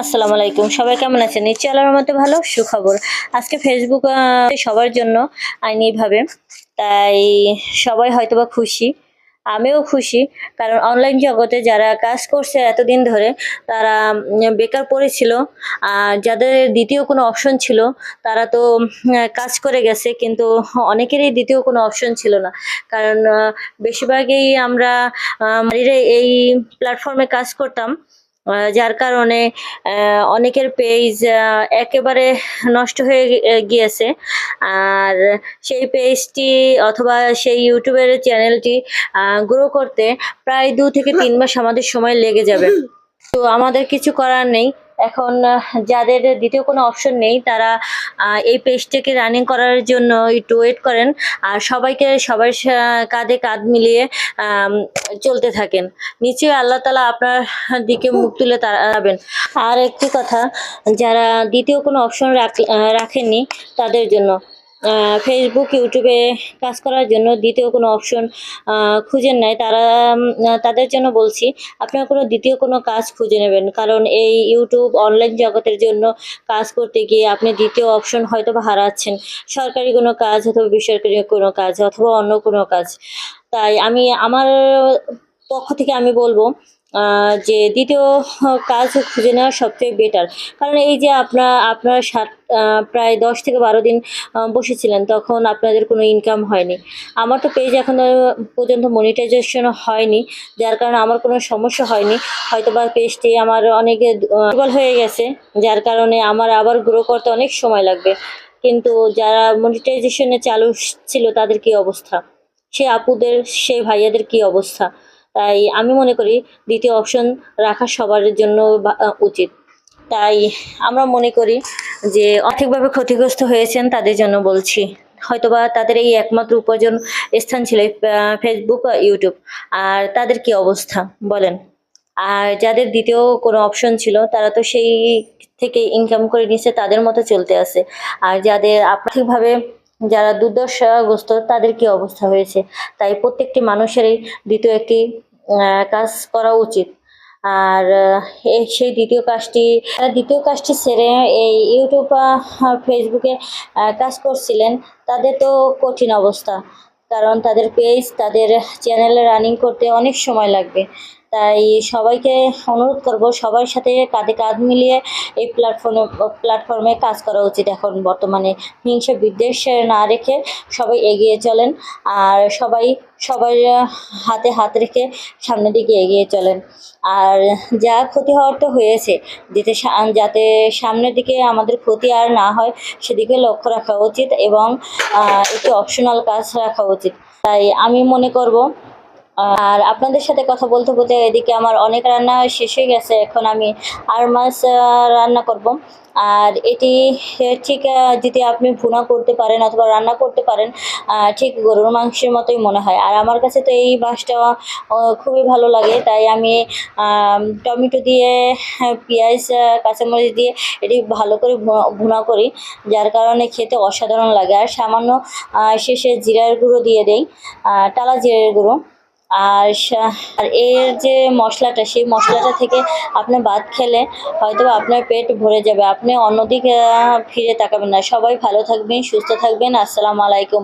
আসসালামু আলাইকুম। সবাই কেমন আছেন? নিশ্চয়ই আল্লাহর মতো ভালো, সুখবর। আজকে ফেসবুক সবার জন্য আইনিভাবে তাই সবাই হয়তোবা খুশি। আমিও খুশি। কারণ অনলাইন জগতে যারা কাজ করছে এতদিন ধরে, তারা বেকার পড়েছিল আর যাদের দ্বিতীয় কোনো অপশন ছিল, তারা তো কাজ করে গেছে। কিন্তু অনেকেরই দ্বিতীয় কোনো অপশন ছিল না। কারণ বেশিরভাগই আমরা এই প্ল্যাটফর্মে কাজ করতাম। যার কারণে অনেকের পেজ একেবারে নষ্ট হয়ে গিয়েছে। আর সেই পেজটি অথবা সেই ইউটিউবের চ্যানেলটি গ্রো করতে প্রায় দু থেকে তিন মাস আমাদের সময় লেগে যাবে। তো আমাদের কিছু করার নেই। এখন যাদের দ্বিতীয় কোনো অপশন নেই, তারা এই পেজটাকে রানিং করার জন্য একটু ওয়েট করেন। আর সবাইকে সবার কাঁধে কাঁধ মিলিয়ে চলতে থাকেন। নিশ্চয়ই আল্লাহ তালা আপনার দিকে মুখ তুলে তাড়াবেন। আর একটি কথা, যারা দ্বিতীয় কোনো অপশন রাখেননি, তাদের জন্য। ফেসবুক ইউটিউবে কাজ করার জন্য দ্বিতীয় কোনো অপশন খুঁজেন নাই। তারা তাদের জন্য বলছি, আপনারা কোনো দ্বিতীয় কোনো কাজ খুঁজে নেবেন। কারণ এই ইউটিউব অনলাইন জগতের জন্য কাজ করতে গিয়ে আপনি দ্বিতীয় অপশন হয়তো বা হারাচ্ছেন। সরকারি কোনো কাজ অথবা বেসরকারি কোনো কাজ অথবা অন্য কোনো কাজ। তাই আমি, আমার পক্ষ থেকে আমি বলব যে দ্বিতীয় কাজ খুঁজে নেওয়া সবচেয়ে বেটার কারণ এই যে আপনার আপনারা সাত প্রায় দশ থেকে বারো দিন বসেছিলেন, তখন আপনাদের কোনো ইনকাম হয়নি। আমার তো পেজ এখনও পর্যন্ত মনিটাইজেশন হয়নি, যার কারণে আমার কোনো সমস্যা হয়নি। হয়তো বা পেজটি আমার অনেক দুর্বল হয়ে গেছে, যার কারণে আমার আবার গ্রো করতে অনেক সময় লাগবে। কিন্তু যারা মনিটাইজেশনে চালু ছিল, তাদের কি অবস্থা? সে আপুদের সেই ভাইয়াদের কি অবস্থা? তাই আমি মনে করি দ্বিতীয় অপশন রাখা সবার জন্য উচিত। তাই আমরা মনে করি যে আর্থিকভাবে ক্ষতিগ্রস্ত হয়েছেন তাদের জন্য বলছি। হয়তোবা তাদের এই একমাত্র উপার্জন স্থান ছিল ফেসবুক ইউটিউব আর তাদের কি অবস্থা বলেন? আর যাদের দ্বিতীয় কোনো অপশন ছিল, তারা তো সেই থেকে ইনকাম করে নিচ্ছে, তাদের মতো চলতে আছে। আর যাদের আর্থিকভাবে যারা দুর্দশাগ্রস্ত, তাদের কি অবস্থা হয়েছে? তাই প্রত্যেকটি মানুষেরই দ্বিতীয় একটি কাজ করা উচিত। আর সেই দ্বিতীয় কাজটি দ্বিতীয় কাজটি সেরে এই ইউটিউব ফেসবুকে কাজ করছিলেন, তাদের তো কঠিন অবস্থা। কারণ তাদের পেজ তাদের চ্যানেলে রানিং করতে অনেক সময় লাগবে। তাই সবাইকে অনুরোধ করব সবার সাথে কাঁধে কাঁধ মিলিয়ে এই প্ল্যাটফর্মে প্ল্যাটফর্মে কাজ করা উচিত এখন বর্তমানে। হিংসা বিদ্বেষ না রেখে সবাই এগিয়ে চলেন আর সবাই সবার হাতে হাত রেখে সামনের দিকে এগিয়ে চলেন। আর যা ক্ষতি হওয়ার তো হয়েছে, যাতে যাতে সামনের দিকে আমাদের ক্ষতি আর না হয় সেদিকে লক্ষ্য রাখা উচিত এবং একটি অপশনাল কাজ রাখা উচিত। তাই আমি মনে করব আর আপনাদের সাথে কথা বলতে বলতে এদিকে আমার অনেক রান্না শেষ হয়ে গেছে, এখন আমি আর মাছ রান্না করব। আর এটি ঠিক যদি আপনি ভুনা করতে পারেন অথবা রান্না করতে পারেন ঠিক গরুর মাংসের মতোই মনে হয়। আর আমার কাছে তো এই মাছটা খুবই ভালো লাগে, তাই আমি টমেটো দিয়ে পেঁয়াজ কাঁচামরিচ দিয়ে এটি ভালো করে ভুনা করি, যার কারণে খেতে অসাধারণ লাগে। আর সামান্য শেষে জিরার গুঁড়ো দিয়ে দেই টালা জিরার গুঁড়ো। আর আর এর যে মশলাটা, সেই মশলাটা থেকে আপনি ভাত খেলে হয়তো আপনার পেট ভরে যাবে। আপনি অন্যদিকে ফিরে তাকাবেন না। সবাই ভালো থাকবেন, সুস্থ থাকবেন। আসসালামু আলাইকুম।